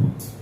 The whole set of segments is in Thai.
ข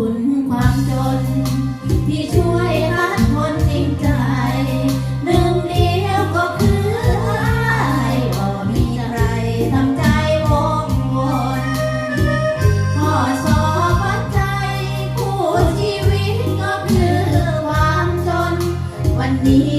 คุณความจน ที่ช่วยรักคนจริงใจ หนึ่งเดียวก็คืออ้ายบ่มีอะรทำใจวงวข้อสอบวัดใจคู่ชีวิตก็คือความจน วันนี้